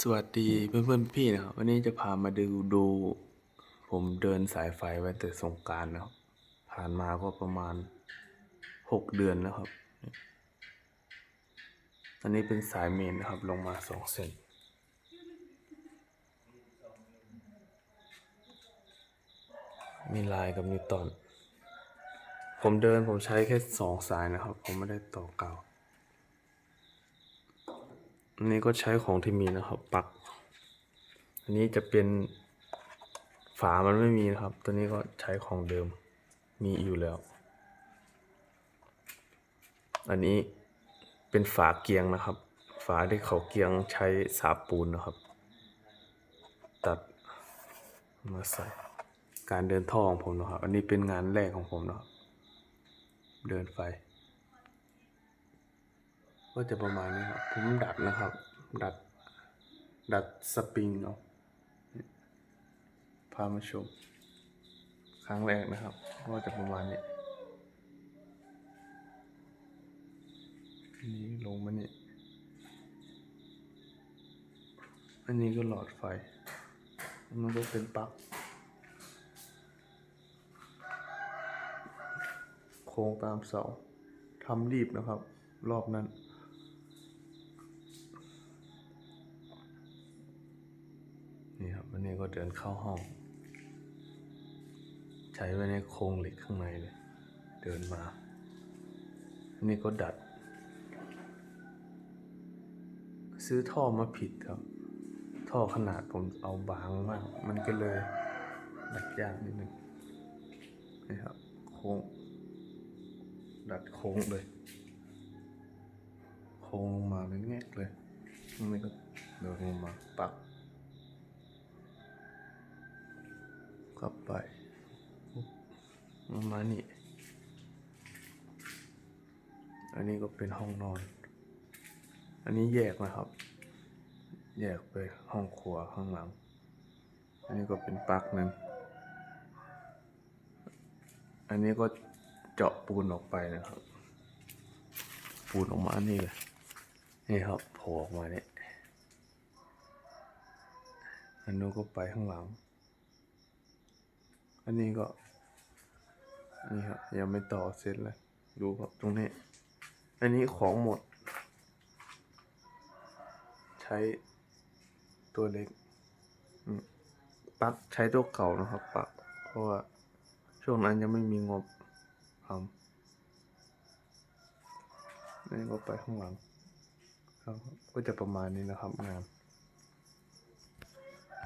สวัสดีเพื่อนเพื่อนๆพี่นะครับวันนี้จะพามาดูดู ผมเดินสายไฟไว้แต่สงการนะครับผ่านมาก็ประมาณหกเดือนแล้วครับ อันนี้เป็นสายเมนนะครับ ลงมาสองเส้นมีลายกับนิวตันผมเดินผมใช้แค่สองสายนะครับ ผมไม่ได้ต่อเก่า อันนี้ก็ใช้ของที่มีนะครับ ปัก อันนี้จะเป็นฝามันไม่มีนะครับ ตัวนี้ก็ใช้ของเดิม มีอยู่แล้ว อันนี้เป็นฝาเกียงนะครับ ฝาที่เขาเกียงใช้สาปูนนะครับ ตัดมาใส่ การเดินท่อของผมนะครับ อันนี้เป็นงานแรกของผมนะครับ เดินไฟ ก็จะประมาณนี้ครับ ผมดัดนะครับ ดัด ดัดสปริงเนาะพามาชม ครั้งแรกนะครับ ก็จะประมาณนี้อันนี้ลงมานี่ อันนี้ก็หลอดไฟอันนั้นก็เป็นปลั๊ก โค้งตามเสาทำรีบนะครับ รอบนั้น นี่ครับวันนี้ก็เดินเข้าห้อง ใช้ไว้ในโครงเหล็กข้างในเลย เดินมา อันนี้ก็ดัด ซื้อท่อมาผิดครับ ท่อขนาดผมเอาบางมาก มันก็เลยดัดยากนิดนึงนี่ครับ โค้ง ดัดโค้งเลย โค้งลงมาเป็นแงกเลยอันนี้ก็เดินลงมาปัก กลับไปประมาณนี้อันนี้ก็เป็นห้องนอน อันนี้แยกนะครับ แยกไปห้องครัวข้างหลัง อันนี้ก็เป็นปลั๊กหนึ่งอันนี้ก็เจาะปูนออกไปนะครับ ปูนออกมาอันนี้เลย นี่ครับโผล่ออกมาเนี่ยอันนู้นก็ไปข้างหลัง อันนี้ก็ นี่ครับยังไม่ต่อเสร็จเลย ดูครับตรงนี้ อันนี้ของหมด ใช้ตัวเล็กปักใช้ตัวเก่านะครับปลั๊กเพราะว่าช่วงนั้นยังไม่มีงบทำนี่ก็ไปข้างหลังครับก็จะประมาณนี้นะครับงาน